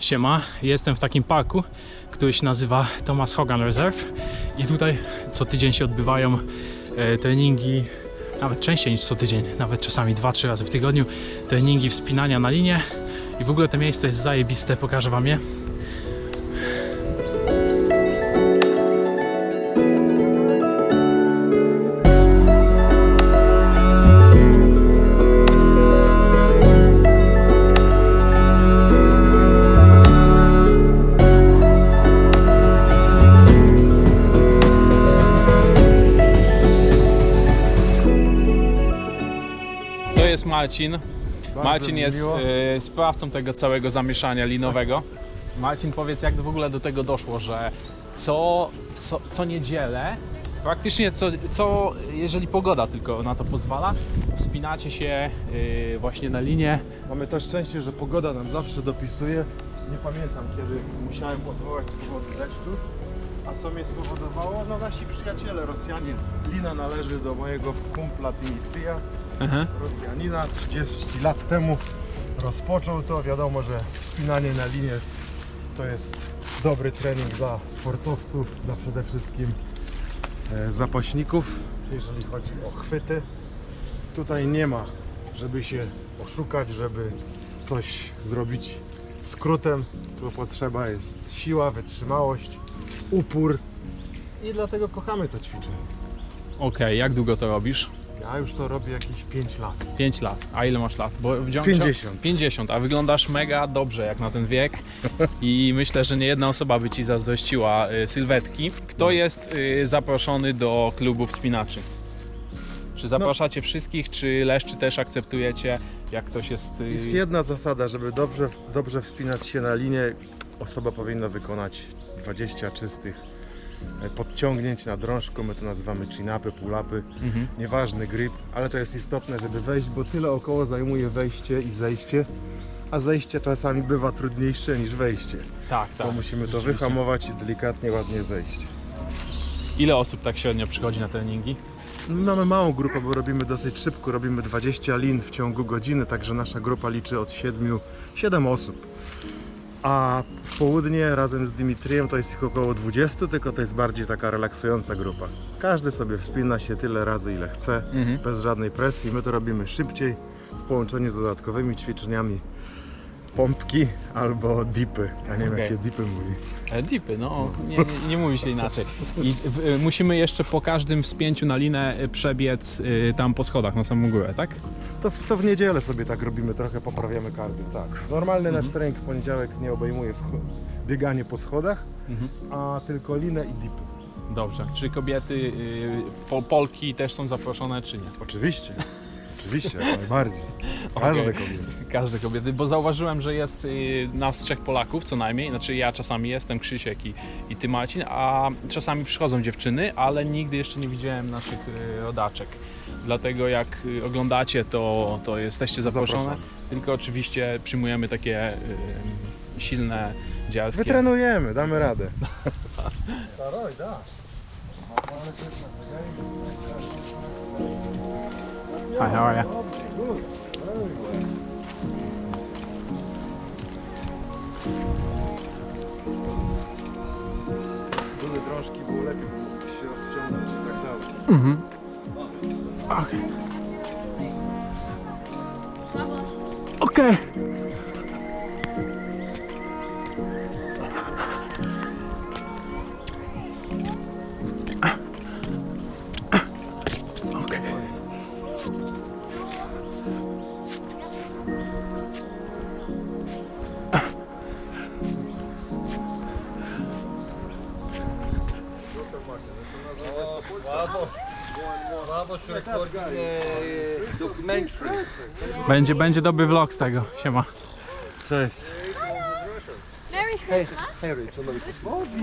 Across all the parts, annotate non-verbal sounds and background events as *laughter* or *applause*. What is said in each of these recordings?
Siema, jestem w takim parku, który się nazywa Thomas Hogan Reserve i tutaj co tydzień się odbywają e, treningi, nawet częściej niż co tydzień, nawet czasami 2-3 razy w tygodniu, treningi wspinania na linię i w ogóle to miejsce jest zajebiste, pokażę wam je. To jest Marcin. Marcin mi jest miło. e, sprawcą tego całego zamieszania linowego. Marcin, powiedz, jak w ogóle do tego doszło, że co, co, co niedzielę, praktycznie co, co, jeżeli pogoda tylko na to pozwala, wspinacie się e, właśnie na linię. Mamy to szczęście, że pogoda nam zawsze dopisuje. Nie pamiętam kiedy musiałem odwołać z powodu deszczu. A co mnie spowodowało? No nasi przyjaciele Rosjanie. Lina należy do mojego kumpla Dimitrija. Aha. Rosjanina 30 lat temu rozpoczął to. Wiadomo, że wspinanie na linię to jest dobry trening dla sportowców, dla przede wszystkim e, zapaśników, jeżeli chodzi o chwyty. Tutaj nie ma, żeby się oszukać, żeby coś zrobić skrótem. Tu potrzeba jest siła, wytrzymałość, upór i dlatego kochamy to ćwiczenie. Okej, jak długo to robisz? Ja już to robię jakieś 5 lat. 5 lat. A ile masz lat? Bo wziąłem 50. 50, a wyglądasz mega dobrze jak na ten wiek *laughs* i myślę, że nie jedna osoba by ci zazdrościła y, sylwetki. Kto jest y, zaproszony do klubu wspinaczy? Czy zapraszacie wszystkich, czy leszczy też akceptujecie, jak ktoś jest... y, Jest jedna zasada, żeby dobrze, dobrze wspinać się na linię, osoba powinna wykonać 20 czystych podciągnięć na drążku, my to nazywamy chin-upy, pull-upy, Mhm. nieważny grip, ale to jest istotne, żeby wejść, bo tyle około zajmuje wejście i zejście, a zejście czasami bywa trudniejsze niż wejście, Tak, tak. bo musimy to wyhamować i delikatnie, ładnie zejść. Ile osób tak średnio przychodzi na treningi? My Mamy małą grupę, bo robimy dosyć szybko, robimy 20 lin w ciągu godziny, także nasza grupa liczy od 7, 7 osób. A w południe razem z Dimitrijem to jest ich około 20, tylko to jest bardziej taka relaksująca grupa. Każdy sobie wspina się tyle razy ile chce, Mhm. bez żadnej presji. My to robimy szybciej w połączeniu z dodatkowymi ćwiczeniami pompki albo dipy. Ja nie wiem Okej. jak się dipy mówi. E, Dipy, no nie, nie, nie mówi się inaczej. I w, y, musimy jeszcze po każdym wspięciu na linę y, przebiec y, tam po schodach na samą górę, tak? To, w- to w niedzielę sobie tak robimy, trochę poprawiamy kardio, tak. Normalny nasz trening w poniedziałek nie obejmuje scho- bieganie po schodach, Mhm. a tylko linę i dipy. Dobrze. Czy kobiety, y, po, Polki też są zaproszone, czy nie? Oczywiście, oczywiście, jak najbardziej. Każde Okej. kobiety. *laughs* Każde kobiety, bo zauważyłem, że jest y, nas trzech Polaków co najmniej, znaczy ja czasami jestem, Krzysiek i, i ty Marcin, a czasami przychodzą dziewczyny, ale nigdy jeszcze nie widziałem naszych y, rodaczek. Dlatego jak y, oglądacie, to, to jesteście zaproszone, Zapraszamy. tylko oczywiście przyjmujemy takie y, silne dziarskie. Wytrenujemy, damy radę. Staroj, dasz. Hi, how are you? Były drążki, było lepiej było się rozciągnąć i tak dalej. Mhm. Okej. Okej. Okej. Documentary. Będzie, będzie dobry vlog z tego. Siema. Cześć. Merry Christmas.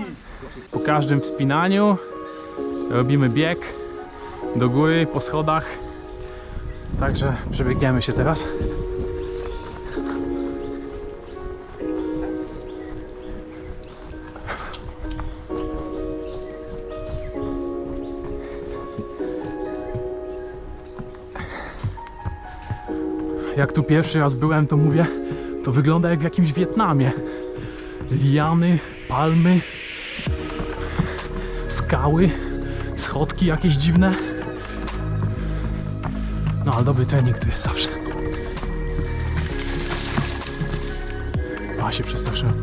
Po każdym wspinaniu robimy bieg do góry po schodach. Także przebiegniemy się teraz. Jak tu pierwszy raz byłem, to mówię, to wygląda jak w jakimś Wietnamie. liany, palmy, skały, schodki jakieś dziwne. No ale dobry trening tu jest zawsze. A się przestraszyłem.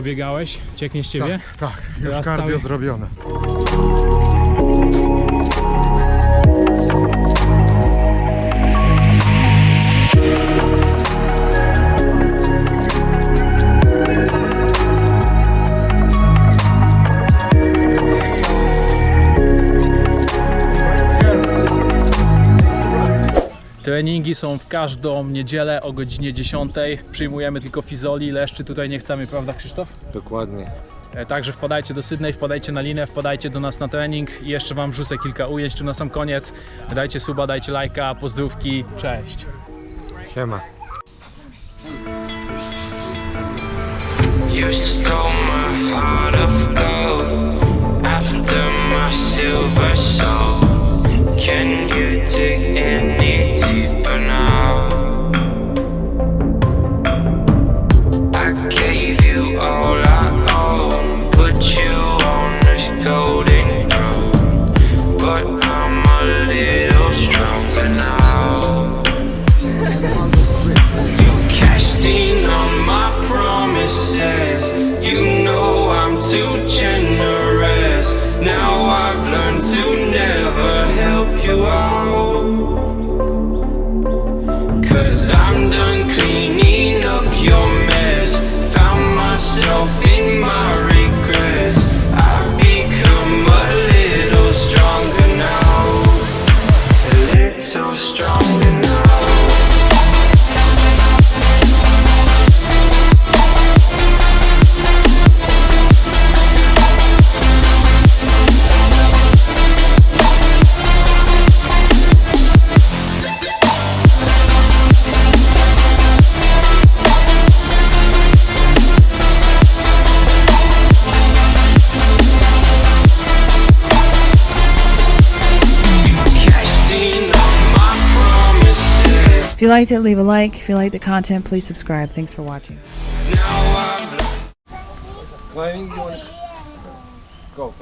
Pobiegałeś? Cieknie z ciebie? Tak, tak, już Teraz cardio cały- zrobione. Treningi są w każdą niedzielę o godzinie 10. Przyjmujemy tylko fizoli, leszczy tutaj nie chcemy, prawda Krzysztof? Dokładnie. E, Także wpadajcie do Sydney, wpadajcie na linę, wpadajcie do nas na trening i jeszcze Wam wrzucę kilka ujęć tu na sam koniec. Dajcie suba, dajcie lajka, pozdrówki, cześć! Siema. to change If you liked it, leave a like. If you like the content, please subscribe. Thanks for watching. Go.